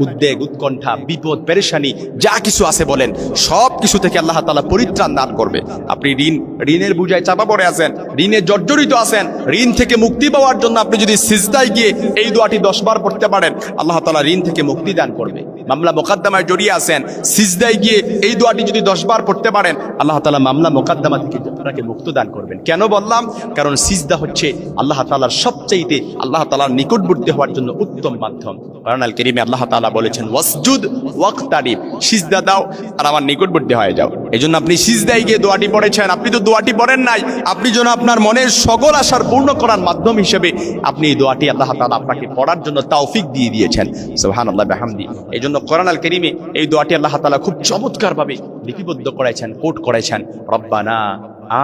উদ্বেগ, উৎকণ্ঠা, বিপদ, পেরেশানি, যা কিছু আছে বলেন, সব কিছু থেকে আল্লাহ তালা পরিত্রাণ দান করবে। আপনি ঋণ, ঋণের বুঝায় চাপা পড়ে আছেন, ঋণে জর্জরিত আছেন, ঋণ থেকে মুক্তি পাওয়ার জন্য আপনি যদি সিজদায় গিয়ে এই দোয়াটি দশ বার পড়তে পারেন, আল্লাহ তালা ঋণ থেকে মুক্তি দান করবে। মামলা মোকদ্দমায় জড়িয়ে আছেন, সিজদায় গিয়ে এই দোয়াটি যদি দশ বার পড়তে পারেন, আল্লাহ তালা মামলা মোকদ্দমা থেকে আপনাকে মুক্ত দান করবেন। কেন বললাম? কারণ সিজদা হচ্ছে আল্লাহ তালার সবচাইতে, আল্লাহ তালার নিকটবর্তী হওয়ার জন্য উত্তম মাধ্যম। কারণ আল কেরিমে আল্লাহ তালা বলেছেন, ওয়াসজুদ ওয়াক্তারিব সিজদা দাও আর আমার নিকটবর্তী হয়ে যাও। এই আপনি সিজদায় গিয়ে দোয়াটি পড়েছেন। আপনি তো দোয়াটি পড়েন নাই। আপনি যেন আপনার মনের সকল আশার পূর্ণ করার মাধ্যম হিসেবে আপনি এই দোয়াটি আল্লাহ তালা আপনাকে পড়ার জন্য তৌফিক দিয়ে দিয়েছেন। সোহান আল্লাহ বেহামদি। এই জন্য কোরআন আল করিমে এই দোয়াটি আল্লাহ তালা খুব চমৎকারভাবে লিপিবদ্ধ করেছেন, কোট করেছেন। রব্বানা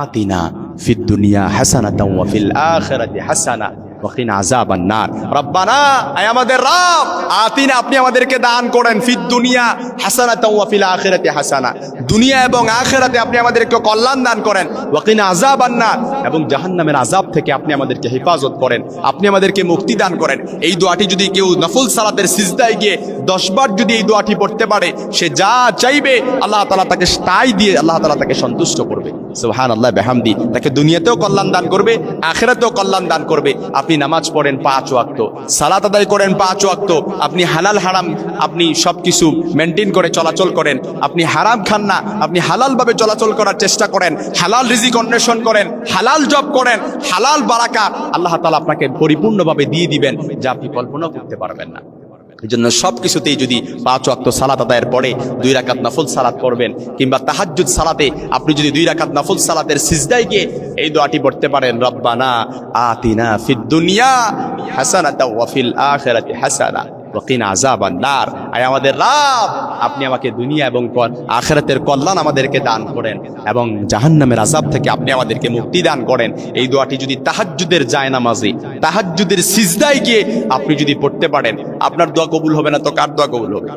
আতিনা ফিদ দুনিয়া হাসানাতাও ওয়া ফিল আখিরাতি হাসানা ওয়াকিনা আযাবান নার রব্বানা আয় আমাদের রব আতিনা আপনি আমাদেরকে দান করেন ফিদ দুনিয়া হাসানাতাও ওয়া ফিল আখিরাতি হাসানা দুনিয়া এবং আখিরাতে আপনি আমাদেরকে কল্যাণ দান করেন। ওয়াকিনা আযাবান নার এবং জাহান্নামের আযাব থেকে আপনি আমাদেরকে হেফাজত করেন। আপনি আমাদেরকে মুক্তি দান করেন। এই দোয়াটি যদি কেউ নফল সালাতের সিজদায় গিয়ে দশ বার যদি এই দোয়াটি পড়তে পারে, সে যা চাইবে আল্লাহ তাআলা তাকে তাই দিয়ে আল্লাহ তাআলা তাকে সন্তুষ্ট করবে। সুবহান আল্লাহ বেহামদি। তাকে দুনিয়াতেও কল্যাণ দান করবে, আখেরাতেও কল্যাণ দান করবে। আপনি নামাজ পড়েন পাঁচ ওয়াক্ত, সালাত আদায় করেন পাঁচ ওয়াক্ত, আপনি হালাল হারাম, আপনি সবকিছু মেনটেন করে চলাচল করেন, আপনি হারাম খান না আপনি হালাল ভাবে চলাচল করার চেষ্টা করেন, হালাল রিজিক অন্বেষণ করেন, হালাল জব করেন, হালাল বারাকা আল্লাহ তাআলা আপনাকে পরিপূর্ণভাবে দিয়ে দিবেন যা আপনি কল্পনা করতে পারবেন না। এই জন্য সব কিছুতেই যদি পাঁচ ওয়াক্ত সালাত আদায়ের পরে দুই রাকাত নফল সালাত করবেন কিংবা তাহাজ্জুদ সালাতে আপনি যদি দুই রাকাত নফল সালাতের সিজদায় গিয়ে এই দোয়াটি পড়তে পারেন, রব্বানা আতিনা ফিদ দুনিয়া হাসানাতা ওয়া ফিল আখিরাতি হাসানা ওয়াকিনা আযাবান নার। আয় আমাদের রাব, আপনি আমাকে দুনিয়া এবং আখিরাতের কল্যাণ আমাদেরকে দান করেন এবং জাহান্নামের আযাব থেকে আপনি আমাদেরকে মুক্তি দান করেন। এই দোয়াটি যদি তাহাজ্জুদের যায় নামাজে তাহাজ্জুদের সিজদায় গিয়ে আপনি যদি পড়তে পারেন, আপনার দোয়া কবুল হবে না তো কার দোয়া কবুল হবে?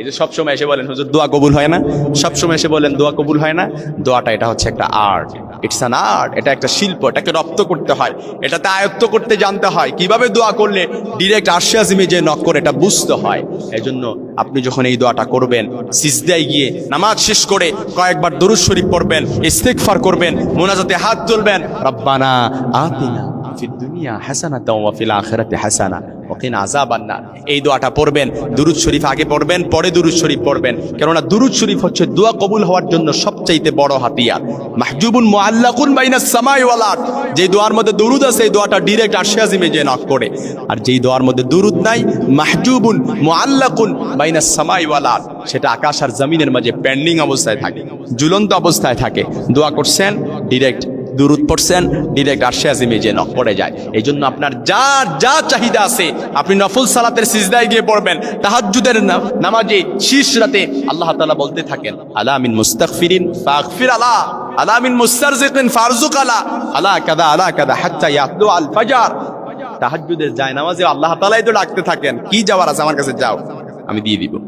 এই যে সবসময় এসে বলেন, হুজুর, দোয়া কবুল হয় না? সবসময় এসে বলেন, দোয়া কবুল হয় না? দোয়াটা এটা হচ্ছে একটা আর্ট। ইটস অ্যান আর্ট এটা একটা শিল্প, এটাকে রপ্ত করতে হয়, এটাতে আয়ত্ত করতে জানতে হয়। কীভাবে দোয়া করলে ডিরেক্ট আশ্বাসিমে যে নক করে এটা বুঝতে হয়। এই জন্য আপনি যখন এই দোয়াটা করবেন, সিজদায় গিয়ে নামাজ শেষ করে কয়েকবার দরুদ শরীফ পড়বেন ইস্তেকফার করবেন, মোনাজাতে হাত তুলবেন, রব্বানা আতিনা এই দোয়াটা পড়বেন, দুরুদ শরীফ আগে পড়বেন, পরে দুরুদ শরীফ পড়বেন। কেননা দুরুদ শরীফ হচ্ছে দোয়া কবুল হওয়ার জন্য সবচাইতে বড় হাতিয়ার। মাহজুবুন যে দোয়ার মধ্যে দুরুদ আছে, এই দোয়াটা যে নক করে। আর যেই দোয়ার মধ্যে দুরুদ নাই, মাহজুবুন মুআল্লাকুন বাইনাস সামাই সেটা আকাশ আর জমিনের মাঝে পেন্ডিং অবস্থায় থাকে, ঝুলন্ত অবস্থায় থাকে। দোয়া করছেন ডিরেক্ট দুরুদ পড়ছেন ডিরেক্ট আরশে আজিমে যে নক পড়ে যায়। এই জন্য আপনার যা যা চাহিদা আছে, আপনি নফল সালাতের সিজদায় গিয়ে পড়বেন। তাহাজ্জুদের না- নামাজে শীষ রাতে আল্লাহ তাআলা বলতে থাকেন, আলা মিন মুস্তাগফিরিন ফাগফির আলা আলা মিন মুস্তারজিকিন ফারজুক আলা আলা কাদা আলা কাদা হাত্তা ইয়াতলু আল ফাজার। তাহাজ্জুদের যায় নামাজে আল্লাহ তাআলাই তো ডাকতে থাকেন, কি যাওয়ার আছে আমার কাছে যাও, আমি দিয়ে দিব।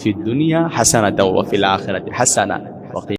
ফিদ দুনিয়া হাসানাতা ওয়া ফিল আখিরাতি হাসানা ওয়া